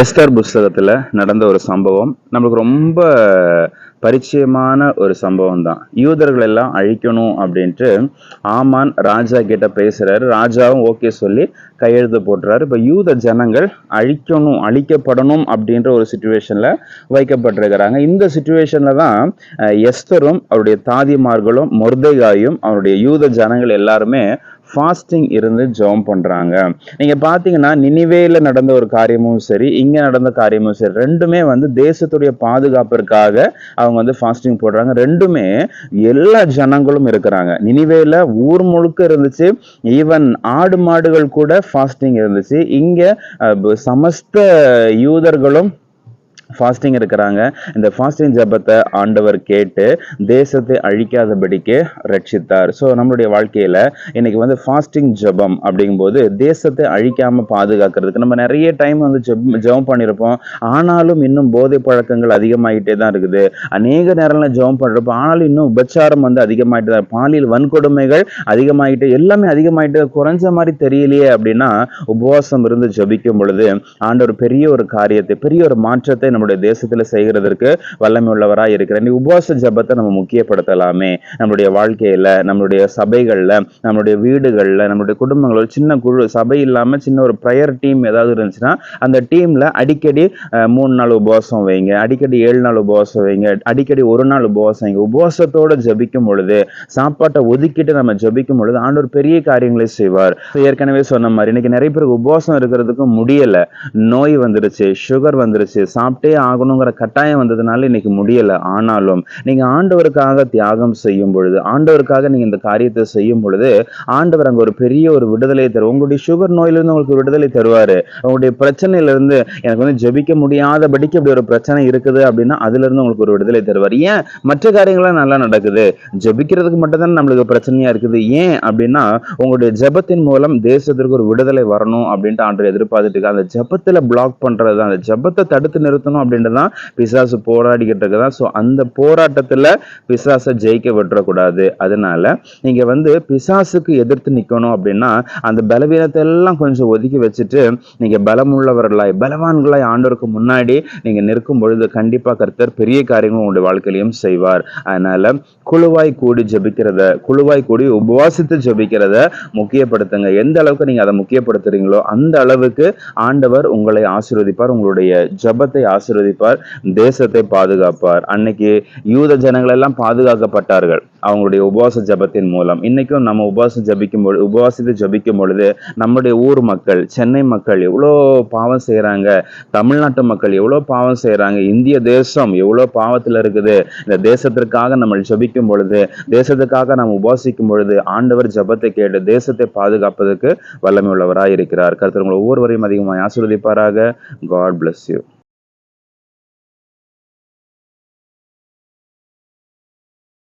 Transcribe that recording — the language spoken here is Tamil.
எஸ்தர் புஸ்தகத்தில் நடந்த ஒரு சம்பவம். நம்மளுக்கு ரொம்ப பரிச்சயமான ஒரு சம்பவம் தான். யூதர்கள் எல்லாம் அழிக்கணும் அப்படின்ட்டு ஆமான் ராஜா கிட்ட பேசுறாரு. ராஜாவும் ஓகே சொல்லி கையெழுத்து போட்டுறாரு. இப்போ யூத ஜனங்கள் அழிக்கணும் அழிக்கப்படணும் அப்படின்ற ஒரு சுச்சுவேஷனில் வைக்கப்பட்டிருக்கிறாங்க. இந்த சுச்சுவேஷன்ல தான் எஸ்தரும் அவருடைய தாதிமார்களும் மொர்தேகாயும் அவருடைய யூத ஜனங்கள் எல்லாருமே ஃபாஸ்டிங் இருந்து ஜெபம் பண்ணுறாங்க நீங்கள் பார்த்தீங்கன்னா நினிவேல நடந்த ஒரு காரியமும் சரி இங்கே நடந்த காரியமும் சரி ரெண்டுமே வந்து தேசத்துடைய பாதுகாப்பிற்காக அவங்க வந்து ஃபாஸ்டிங் போடுறாங்க. ரெண்டுமே எல்லா ஜனங்களும் இருக்கிறாங்க. நினிவேல ஊர் முழுக்க இருந்துச்சு. ஈவன் ஆடு மாடுகள் கூட ஃபாஸ்டிங் இருந்துச்சு. இங்கே சமஸ்த யூதர்களும் ஃபாஸ்டிங் இருக்கிறாங்க இந்த ஃபாஸ்டிங் ஜெபத்தை ஆண்டவர் கேட்டு தேசத்தை அழிக்காதபடிக்கு ரட்சித்தார். ஸோ நம்மளுடைய வாழ்க்கையில இன்னைக்கு வந்து ஃபாஸ்டிங் ஜெபம் அப்படிங்கும்போது தேசத்தை அழிக்காம பாதுகாக்கிறதுக்கு நம்ம நிறைய டைம் வந்து ஜெப் ஜெபம் பண்ணியிருப்போம் ஆனாலும் இன்னும் போதை பழக்கங்கள் அதிகமாயிட்டே தான் இருக்குது. அநேக நேரம்ல ஜெபம் பண்ணுறப்போ ஆனாலும் இன்னும் உபச்சாரம் வந்து அதிகமாயிட்டு தான் பாலியல் வன்கொடுமைகள் அதிகமாகிட்டு எல்லாமே அதிகமாயிட்டு குறைஞ்ச மாதிரி தெரியலையே அப்படின்னா உபவாசம் இருந்து ஜெபிக்கும் பொழுது ஆண்டவர் பெரிய ஒரு காரியத்தை பெரிய ஒரு மாற்றத்தை நம்முடைய தேசத்தில் செய்கிறதற்கு வல்லமை உள்ளவராக இருக்கிறார் நீ உபவாச ஜபத்தை நம்ம முக்கியப்படுத்தலாமே. நம்மளுடைய வாழ்க்கையில் நம்மளுடைய சபைகளில் நம்மளுடைய வீடுகளில் நம்மளுடைய குடும்பங்களில் சின்ன குழு சபை இல்லாமல் சின்ன ஒரு ப்ரையர் டீம் ஏதாவது இருந்துச்சுன்னா அந்த டீமில் அடிக்கடி மூணு நாள் உபவாசம் வைங்க அடிக்கடி ஏழு நாள் உபவாசம் வைங்க அடிக்கடி ஒரு நாள் உபவாசம் வைங்க. உபவாசத்தோடு ஜபிக்கும் பொழுது சாப்பாட்டை ஒதுக்கிட்டு நம்ம ஜபிக்கும் பொழுது ஆண்டவர் பெரிய காரியங்களை செய்வார். ஏற்கனவே சொன்ன மாதிரி இன்னைக்கு நிறைய பேருக்கு உபவாசம் இருக்கிறதுக்கு முடியலை. நோய் வந்துருச்சு சுகர் வந்துருச்சு சாப்பிட்டு ஆகணுங்கிற கட்டாயம் வந்ததுனால இன்னைக்கு முடியலை. ஆனாலும் நீங்கள் ஆண்டவருக்காக தியாகம் செய்யும் பொழுது ஆண்டவருக்காக நீங்கள் இந்த காரியத்தை செய்யும் பொழுது ஆண்டவர் அங்கே ஒரு பெரிய ஒரு விடுதலை தரும் உங்களுடைய சுகர் நோயிலிருந்து உங்களுக்கு விடுதலை தருவார். உங்களுடைய பிரச்சனையிலிருந்து எனக்கு வந்து ஜபிக்க முடியாதபடிக்கு இப்படி ஒரு பிரச்சனை இருக்குது அப்படின்னா அதுலேருந்து உங்களுக்கு ஒரு விடுதலை தருவார். ஏன்? மற்ற காரியங்களாம் நல்லா நடக்குது. ஜபிக்கிறதுக்கு மட்டும்தான் நம்மளுக்கு பிரச்சனையாக இருக்குது. ஏன் அப்படின்னா உங்களுடைய ஜபத்தின் மூலம் தேசத்திற்கு ஒரு விடுதலை வரணும் அப்படின்ட்டு ஆண்டு எதிர்பார்த்துட்டு இருக்காங்க அந்த ஜபத்தில் பிளாக் பண்ணுறது அந்த ஜபத்தை தடுத்து நிறுத்தணும் அப்படின்ட்டு தான் பிசாசு போராடிக்கிட்டு இருக்குதான் ஸோ அந்த போராட்டத்துல பிசாசை ஜெயிக்க விட்டுறக்கூடாது. அதனால நீங்க வந்து பிசாசுக்கு எதிர்த்து நிக்கணும் அப்படின்னா அந்த பலவீனத்தை எல்லாம் கொஞ்சம் ஒதுக்கி வச்சுட்டு நீங்கள் பலமுள்ளவர்களாய் பலவான்களாய் ஆண்டவருக்கு முன்னாடி நீங்க நிற்கும் பொழுது கண்டிப்பா கர்த்தர் பெரிய காரியங்கள் உங்களுடைய வாழ்க்கையிலையும் செய்வார். அதனால குழுவாய் கூடி ஜபிக்கிறத குழுவாய் கூடி உபவாசித்து ஜபிக்கிறத முக்கியப்படுத்துங்க. எந்த அளவுக்கு நீங்க அதை முக்கியப்படுத்துறீங்களோ அந்த அளவுக்கு ஆண்டவர் உங்களை ஆசீர்வதிப்பார். உங்களுடைய ஜெபத்தை ஆசீர்வதிப்பார் தேசத்தை பாதுகாப்பார். அன்னைக்கு யூத ஜனங்கள் எல்லாம் பாதுகாக்கப்பட்டார்கள். அவங்களுடைய உபவாச ஜெபத்தின் மூலம். இன்னைக்கும் நம்ம உபவாசம் ஜெபிக்கும் பொழுது உபவாசித்து ஜபிக்கும் பொழுது நம்முடைய ஊர் மக்கள் சென்னை மக்கள் எவ்வளோ பாவம் செய்கிறாங்க தமிழ்நாட்டு மக்கள் எவ்வளோ பாவம் செய்கிறாங்க இந்திய தேசம் எவ்வளோ பாவத்துல இருக்குது இந்த தேசத்திற்காக நம்ம ஜபிக்கும் பொழுது தேசத்துக்காக நாம் உபாசிக்கும் பொழுது ஆண்டவர் ஜெபத்தை கேட்டு தேசத்தை பாதுகாப்பதற்கு வல்லமை உள்ளவராக இருக்கிறார் கருத்து உங்களை ஒவ்வொருவரையும் அதிகமாக ஆசிர்வதிப்பாராக. God bless you